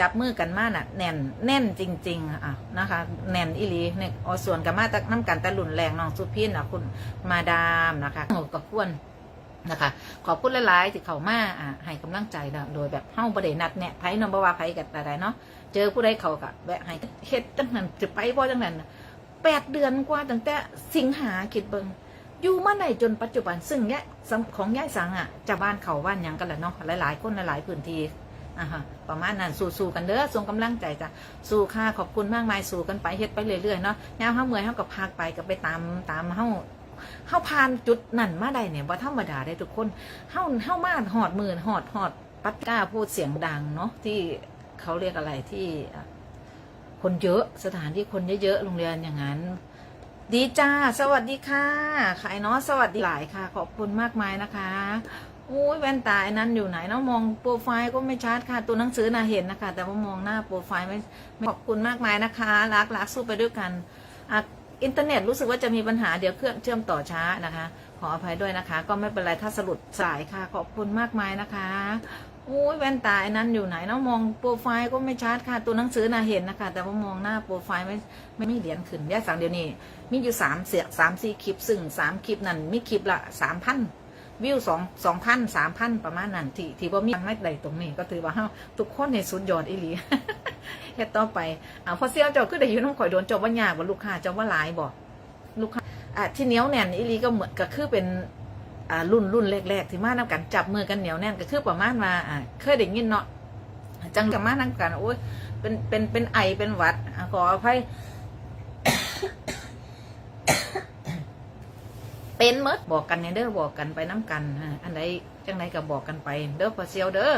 จับมือกันมาน่ะแน่นแน่นจริง ๆ อะนะคะ แน่นอีหลีเนี่ยอส่วนกันมาตักน้ำกันตะลุนแรงน้องสุพินอะคุณมาดามนะคะโอ้กับควรนะคะ ขอบคุณหลายๆที่เขามาอะให้กำลังใจนะโดยแบบเฮ้าประเดนัดเนี่ยไพ่นอบ่ว่าไพ่กันแต่ใดเนาะเจอผู้ใดเขากับแบบให้เฮ็ดจังนั้นจะไปบ่จังนั้นแปดเดือนกว่าตั้งแต่สิงหาคิดเบิงอยู่มาในจนปัจจุบันซึ่งเนี่ยของย่ายสังอะจะบ้านเขาบ้านยังกันแหละเนาะหลายๆคนหลายๆพื้นที่ อ่าฮะประมาณนั้นสู้ๆกันเด้อส่งกำลังใจจ้ะสู้ค่ะขอบคุณมากมายสู้กันไปเฮ็ดไปเรื่อยๆเนาะยามเฮาเมื่อยเฮาก็พักไปก็ไปตามตามเฮาเฮาผ่านจุดนั่นมาได้เนี่ยบ่ธรรมดาได้ทุกคนเฮาเฮามาหอดหมื่นหอดหอดปัดก้าพูดเสียงดังเนาะที่เขาเรียกอะไรที่คนเยอะสถานที่คนเยอะๆโรงเรียนอย่างนั้น ดีจ้า สวัสดีค่ะขายเนาะสวัสดีหลายค่ะ ขอบคุณมากมายนะคะ โอ้ยแว่นตาไอ้นั้นอยู่ไหนเนาะมองโปรไฟล์ก็ไม่ชัดค่ะ ตัวหนังสือน่ะเห็นนะคะ แต่ว่ามองหน้าโปรไฟล์ไม่ไมขอบคุณมากมายนะคะ รักรักสู้ไปด้วยกันอะอินเทอร์เน็ตรู้สึกว่าจะมีปัญหาเดี๋ยวเครื่องเชื่อมต่อช้านะคะ ขออภัยด้วยนะคะ ก็ไม่เป็นไรถ้าสรุปสายค่ะ ขอบคุณมากมายนะคะโอ้ยแว่นตาไอ้นั้นอยู่ไหนเนาะมองโปรไฟล์ก็ไม่ชัดค่ะ ตัวหนังสือน่ะเห็นนะคะ แต่ว่ามองหน้าโปรไฟล์ไม่ไม่ไม่เหรียญขึ้นแยกสั่งเดี๋ยวนี้มีอยู่สามเสียสามสี่คลิปซึ่งสามคลิปนั้นมีคลิปละสามพัน วิวสองสองพันสามพันประมาณนั้นที่ที่ว่ามีไม่ได้ตรงนี้ ก็ถือว่าเฮาทุกคนในสุดยอดอีหลีเฮ็ดต่อไปอ่าพอเซียวเจ้าคือได้อยู่น้องข่อยโดนเจ้าว่ายากบ่ลูกค้าเจ้าว่าหลายบ่ลูกค้าอ่าที่เหนียวแน่นอีหลีก็เหมือนก็คือเป็นอ่ารุ่นรุ่นแรกๆที่มานํกันจับมือกันเหนียวแน่นก็คือประมาณว่าอ่าเคยได้ยินเนาะจังกับมานํกันโอ้ยเป็นเป็นเป็นไอเป็นหวัดขออภัย เป็นหมดบอกกันเนี่ยเด้อบอกกันไปน้ำกันอันใดจังใดก็บอกกันไป เด้อพอเซียวเด้อ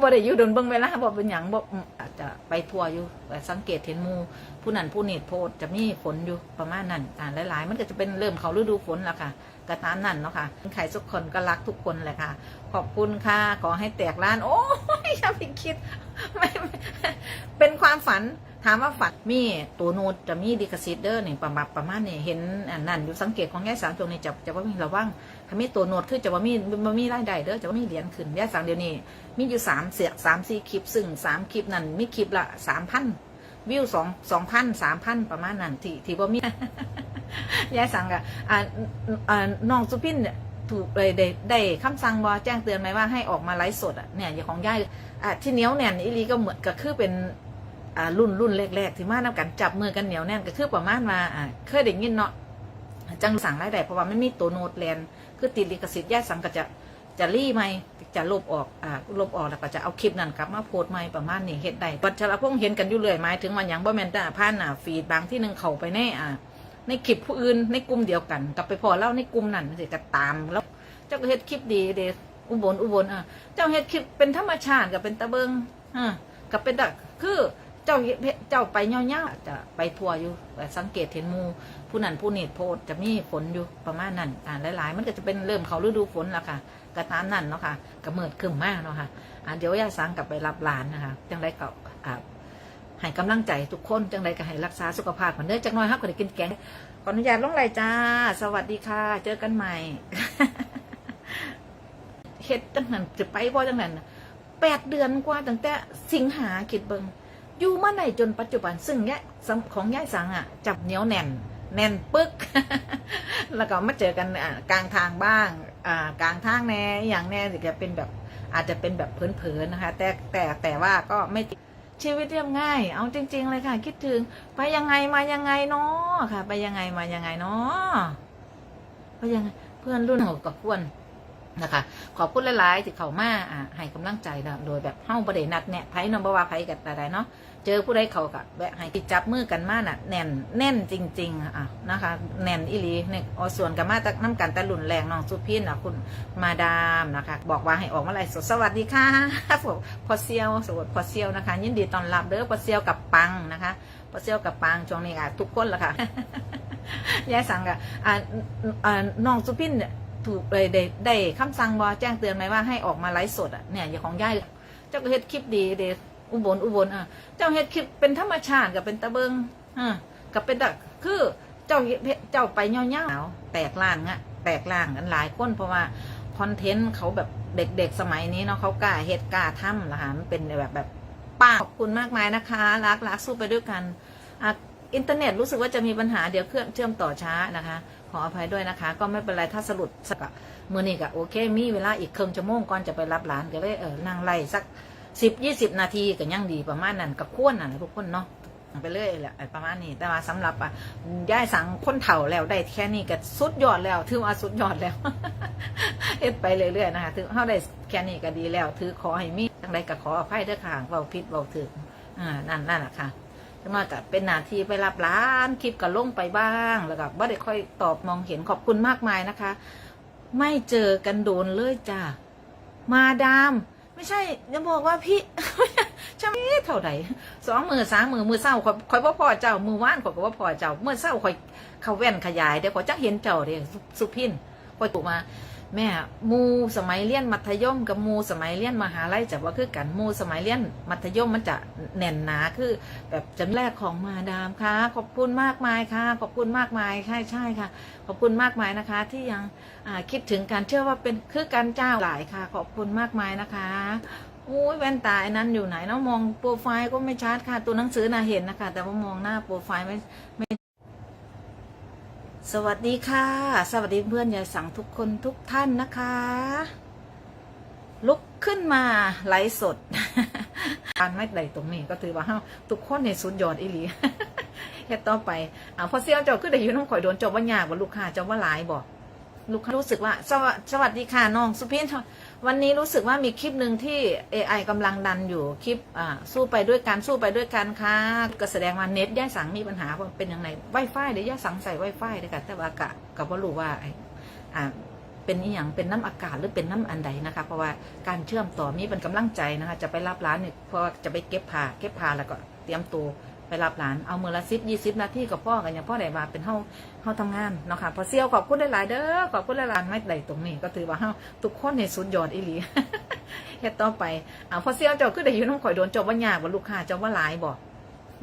บ่ได้อยู่โดนเบิ่งเวลาบ่เป็นหยังบ่อืมอาจจะไปทั่วอยู่แต่สังเกตเห็นมูผู้นั้นผู้นี้โพดจะมีฝนอยู่ประมาณนั้นอ่าหลาย ๆ มันก็จะเป็นเริ่มเขาฤดูฝนแล้วค่ะกระตามนั่นเนาะค่ะใครทุกคนก็รักทุกคนแหละค่ะ ขอบคุณค่ะขอให้แตกร้าน โอ้ยอย่าไปคิดไม่เป็นความฝัน ถามว่าฝันมีตัวโน้ตจะมีดิคซิเดอร์นี่ประมาณประมาณนี่เห็นอันนั้นอยู่สังเกตของแง่สามตรงนี้จะจะว่ามีระวังถ้ามีตัวโน้ตคือจะว่ามีมันมีรายได้เด้อจะว่ามีเหรียญขึ้นแง่สามเดียวนี้มีอยู่สามเสียสามสี่คลิปซึ่งสามคลิปนั้นมีคลิปละสามพันวิวสองสองพันสามพันประมาณนั้นที่ที่ว่ามียายสั่งอะอ่าอ่าน้องสุพินเนี่ยถูกเลยได้ได้คำสั่งบอแจ้งเตือนไหมว่าให้ออกมาไลฟ์สดอะเนี่ยอย่างของยายอะที่เนียวแน่นอีลีก็เหมือนก็คือเป็น รุ่นรุ่นแรกๆที่มานํกันจับมือกันเหนียวแน่นก็คือประมาณว่าเคยได้ยินเนาะจังสั่งรายได้เพราะว่าไม่มีตัวโน้ตแลนคือติดลิขสิทธิ์ยาสังก็จะจะรีไหมจะลบออกอ่าลบออกแล้วก็จะเอาคลิปนั้นกลับมาโพสต์ใหม่ประมาณนี้เฮ็ดได้ปัจจุบันพงเห็นกันอยู่เลยหมายถึงว่าอย่างบ่แมนแต่ผ่านอ่าฟีดบางที่หนึ่งเข้าไปในอ่าในคลิปผู้อื่นในกลุ่มเดียวกันกลับไปพอเล่าในกลุ่มนั้นสิจะตามแล้วเจ้าก็เฮ็ดคลิปดีเดอุบลอุบลอะเจ้าเฮ็ดคลิปเป็นธรรมชาติกับเป็นตะเบิงอ่ากับเป็นตะคือ เจ้าเจ้าไปเงี้ยวๆจะไปทัวร์อยู่แต่สังเกตเห็นมูผู้นั้นผู้นี้โพสต์จะมีฝนอยู่ประมาณนั้นอ่าหลายๆ มันก็จะเป็นเริ่มเขาฤดูฝนแล้วค่ะกระตามนั่นเนาะค่ะกระเมิดขึ้นมากเนาะค่ะอ่าเดี๋ยวยาสังกลับไปรับหลานนะคะจังไรก็อ่าให้กำลังใจทุกคนจังไรก็ให้รักษาสุขภาพเหมือนเดิมจังน้อยครับก็ได้กินแกงขออนุญาตลงไลจ้า สวัสดีค่ะ เจอกันใหม่เฮ็ดจังนั้นจะไปบ่จังนั้นแปดเดือนกว่าตั้งแต่สิงหาคิดเบิง อยู่มาในจนปัจจุบันซึ่งแยะของย่ายสังอะ จับเหนียวแน่น แน่นปึ๊ก แล้วก็มาเจอกันกลางทางบ้างกลางทางแน่อย่างแน่สิจะเป็นแบบอาจจะเป็นแบบเผินๆนะคะ แต่แต่แต่ว่าก็ไม่ชีวิตเรียบง่าย เอาจริง ๆ เลยค่ะ คิดถึง ไปยังไงมายังไงเนาะค่ะ ไปยังไงมายังไงเนาะไปยังไงเพื่อนรุ่นหัวกับควรนะคะ ขอบคุณหลายๆที่เขามาอ่าให้กำลังใจนะโดยแบบเฮ้าประเดนัดเนี่ยไพ่นอบ่ว่าไพ่กันแต่ใดเนาะ เจอผู้ใดเขากับแบบให้ติดจับมือกันมาน่ะ แน่นแน่นจริง ๆ อะนะคะ แน่นอีหลีเนี่ยอส่วนกันมาตักน้ำกันตะลุนแรงน้องสุพินอะคุณมาดามนะคะ บอกว่าให้ออกมาไลฟ์สดสวัสดีค่ะผมพอเซียวสวัสดีพอเซียวนะคะ ยินดีต้อนรับเด้อพอเซียวกับปังนะคะพอเซียวกับปังช่วงนี้อะทุกคนละค่ะยายสั่งอะอ่าน้องสุพินถูกเลยได้ได้คำสั่งบอแจ้งเตือนไหมว่าให้ออกมาไลฟ์สดอะเนี่ยอย่างของยายเจ้าก็เฮ็ดคลิปดีเด อุบลอุบลอะเจ้าเฮ็ดคลิปเป็นธรรมชาติกับเป็นตะเบิงอ่ากับเป็นตะคือเจ้าเฮ็ดเจ้าไปเงาๆแตกล่างอะแตกล่างกันหลายคนเพราะว่าคอนเทนต์เขาแบบเด็กๆสมัยนี้เนาะเขากล้าเฮ็ดกล้าทำนะคะมันเป็นแบบแบบป้าขอบคุณมากมายนะคะ รักรักสู้ไปด้วยกันอะอินเทอร์เน็ตรู้สึกว่าจะมีปัญหาเดี๋ยวเครื่องเชื่อมต่อช้านะคะ ขออภัยด้วยนะคะ ก็ไม่เป็นไรถ้าสรุปสักมือนี่ก็โอเค มีเวลาอีกครึ่งชั่วโมงก่อนจะไปรับหลานก็เลยเออนั่งไล่สัก สิบยี่สิบนาทีก็ยังดีประมาณนั้นกับควรน่ะนะทุกคนเนาะไปเรื่อยแหละประมาณนี้ แต่ว่าสำหรับอะย่ายสังคนเฒ่าแล้วได้แค่นี้ก็สุดยอดแล้ว ถือว่าสุดยอดแล้วเอ็ดไปเรื่อยๆนะคะถือเขาได้แค่นี้ก็ดีแล้ว ถือขอให้มีจังใดก็ขออภัยเด้อค่ะเบาผิดเบาถึงอ่านั่นนั่นแหละค่ะจังน้อยก็เป็นหนาทีไปรับร้านคลิปก็ลงไปบ้างแล้วก็บ่ได้ค่อยตอบมองเห็นขอบคุณมากมายนะคะ ไม่เจอกันโดนเลยจ้ามาดาม ไม่ใช่จะบอกว่าพี่จะมีเท่าไหร่สองมือสามมือมือเศร้าคอยคอยว่าพอเจ้ามือว่านคอยก็ว่าพอเจ้าเมื่อเศร้าคอยเขาแว่นขยายเดี๋ยวขอยจักเห็นเจ้าเดี๋ยวสุพินคอยถูกมา แม่มูสมัยเรียนมัธยมกับมูสมัยเรียนมหาลัยจะว่าคือกันมูสมัยเรียนมัธยมมันจะแน่นหนาคือ แบบจำแรกของมาดามค่ะ ขอบคุณมากมายค่ะ ขอบคุณมากมายใช่ใช่ค่ะ ขอบคุณมากมายนะคะ ที่ยังคิดถึงการเชื่อว่าเป็นคือการเจ้าหลายค่ะ ขอบคุณมากมายนะคะอุ้ยแว่นตาอันนั้นอยู่ไหนเนาะมองโปรไฟล์ก็ไม่ชัดค่ะ ตัวหนังสือน่ะเห็นนะคะ แต่ว่ามองหน้าโปรไฟล์ไม่ไม่ สวัสดีค่ะ สวัสดีเพื่อนยายสังทุกคนทุกท่านนะคะ ลุกขึ้นมาไลฟ์สดการไม่ได้ตรงนี้ก็ถือว่าทุกคนในสุดยอดอีหลีเฮ็ดต่อไปอ่าพอเสียวเจ้าคือได้อยู่น้ำข่อยโดนเจบว่ายากว่าลูกค้าเจ้าว่าหลายบ่ ลูกค้ารู้สึกว่าสวสวัสดีค่ะน้องสุพินวันนี้รู้สึกว่ามีคลิปหนึ่งที่ AI กำลังดันอยู่คลิปอ่าสู้ไปด้วยกันสู้ไปด้วยกันค่ะก็แสดงว่าเน็ตย่าสังมีปัญหาว่าเป็นยังไงไวไฟเดี๋ยวย่าสังใส่ไวไฟเลยค่ะแต่ว่ากะก็บ่รู้ว่าอ่าเป็นอีหยังเป็นน้ำอากาศหรือเป็นน้ำอันใดนะคะ เพราะว่าการเชื่อมต่อมีเป็นกำลังใจนะคะ จะไปรับร้านเนี่ยเพราะจะไปเก็บผ้าเก็บผ้าแล้วก็เตรียมตัว ไปรับร้านเอามือละสิบยี่สิบนาทีกับพ่อกันอย่างพ่อได้มาเป็นเฮาเฮาทำงานเนาะค่ะพอเซียวขอบคุณหลายเด้อขอบคุณหลายไม่ได้ตรงนี้ ก็ถือว่าเฮาทุกคนในสุดยอดอีหลีเฮ็ดต่อไปอ่าพอเซียวเจ้าคือได้อยู่น้ำข่อยโดนจบว่ายากว่าลูกค้าเจ้าว่าหลายบ่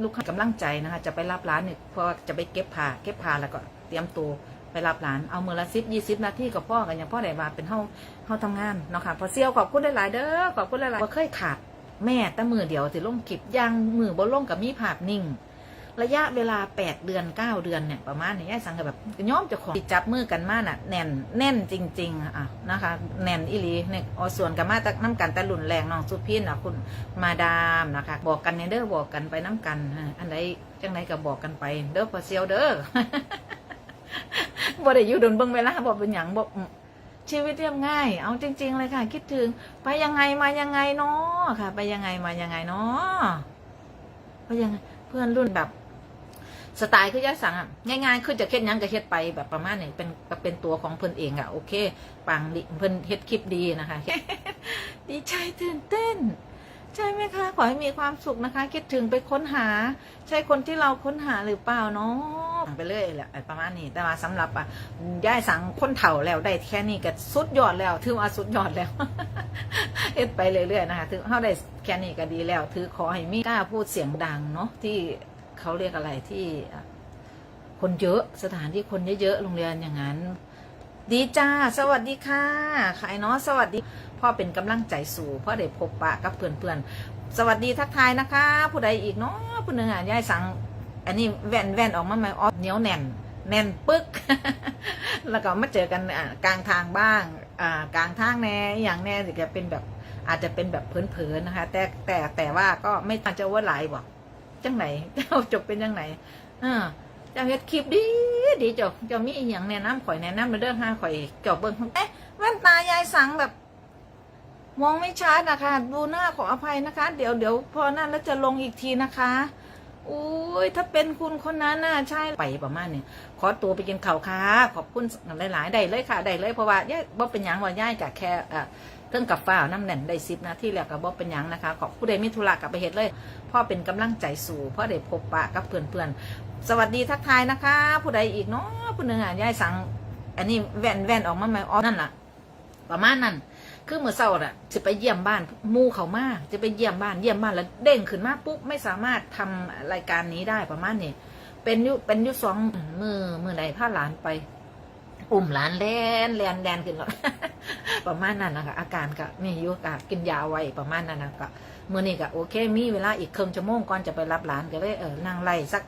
ลูกค้ากำลังใจนะคะจะไปรับร้านเนี่ยพราะว่าจะไปเก็บผ้าเก็บผ้าแล้วก็เตรียมตัวไปรับหลานเอามือละสิบยี่สิบนาทีกับพ่อกันอย่างพ่อได้มาเป็นเฮาเฮาทำงานเนาะค่ะพอเซียวขอบคุณหลายเด้อขอบคุณหลายๆบ่เคยขาด แม่แต่มือเดียวสิลงคลิปย่างมือบ่ลงกับมีภาพนิ่ง ระยะเวลาแปดเดือนเก้าเดือนเนี่ยประมาณนี้ยายสังก็แบบย้อมจะของจับมือกันมาน่ะแน่นแน่นจริง ๆอะนะคะแน่นอีหลีเนี่ยอส่วนกันมาตักน้ำกันแต่รุนแรงน้องสุพินนะคุณมาดามนะคะ บอกกันในเด้อบอกกันไปน้ำกันอันใดจังไหนก็บอกกันไป เด้อพอเซียวเด้อบ่ได้อยู่ดนเบิ่งเวลาบ่เป็นหยังบ่อืม ชีวิตเรียบง่าย เอาจริง ๆ เลยค่ะ คิดถึง ไปยังไงมายังไงเนาะค่ะ ไปยังไงมายังไงเนาะไปยังเพื่อนรุ่นแบบ สไตล์คือยะสังอะง่ายๆคือจะเฮ็ดยังก็เฮ็ดไปแบบประมาณนี้เป็นก็เป็นตัวของเพิ่นเองอะโอเค ปังดิเพิ่นเฮ็ดคลิปดีนะคะ ดีใจตื่นเต้น ใช่ไหมคะ ขอให้มีความสุขนะคะ คิดถึงไปค้นหา ใช่คนที่เราค้นหาหรือเปล่าเนาะไปเรื่อยแหละประมาณนี้แต่ว่าสำหรับอะย่ายสังคนเฒ่าแล้วได้แค่นี้ก็สุดยอดแล้ว ถือว่าสุดยอดแล้วเอ็ดไปเรื่อยๆนะคะถือเขาได้แค่นี้ก็ดีแล้ว ถือขอให้มีกล้าพูดเสียงดังเนาะที่เขาเรียกอะไรที่คนเยอะสถานที่คนเยอะๆโรงเรียนอย่างนั้น ดีจ้า สวัสดีค่ะใครเนาะสวัสดี พ่อเป็นกำลังใจสู่พ่อได้พบปะกับเพื่อนๆสวัสดีทักทายนะคะ ผู้ใดอีกเนาะผู้หนึ่งอะยายสั่งอันนี้แว่นแว่นออกมาไหมอ๋อเหนียวแน่น แน่นปึ๊ก แล้วก็มาเจอกันกลางทางบ้างอ่ากลางทางแน่อย่างแน่จะเป็นแบบอาจจะเป็นแบบเผินๆนะคะ แต่แต่แต่ว่าก็ไม่ต่างจะว่าหลายบอกจังไหนเจ้าจบเป็นจังไหนเออ เจ้าเฮ็ดคลิปดีดีจ้าเจ้ามีอหย่างแนะนำข่อยแนะนำมาเรื่องห้าข่อยเจ้าเบิ่งเอ๊ะแว่นตายายสังแบบ มองไม่ชัดนะคะ ดูหน้าขออภัยนะคะ เดี๋ยวเดี๋ยวพอนั่นแล้วจะลงอีกทีนะคะอุ้ยถ้าเป็นคุณคนนั้นน่ะใช่ไปประมาณนี้ขอตัวไปกินข้าวค่ะขอบคุณหลายๆได้เลยค่ะได้เลยเพราะว่าย่าบ่เป็นหยังว่าย่ายกับแค่อ่า เครื่องกับฟ้าน้ำแน่นได้สิบนาทีแล้วก็บ่เป็นยังนะคะ ขอบผู้ใดมีธุระกลับไปเฮ็ดเลย พ่อเป็นกำลังใจสู่พ่อได้พบปะกับเพื่อนๆ สวัสดีทักทายนะคะ ผู้ใดอีกเนาะผู้หนึ่งอะยายสั่งอันนี้แว่นแว่นออกมาไหมอ๋อนั่นล่ะ ประมาณนั้นคือเมื่อเช้าน่ะจะไปเยี่ยมบ้านมู่เขามากจะไปเยี่ยมบ้านเยี่ยมบ้านแล้วเด้งขึ้นมาปุ๊บไม่สามารถทำรายการนี้ได้ประมาณนี้เป็นยุเป็นยุสองมือมือไหนพาหลานไป อุ้มหลานแลนแลนแลนขึ้นรถประมาณนั้นนะคะอาการก็นี่อยู่กะกินยาไว้ประมาณนั้นนะก็เมื่อนี้ก็โอเค มีเวลาอีกครึ่งชั่วโมงก่อนจะไปรับหลานก็เลยเออนั่งไล่สัก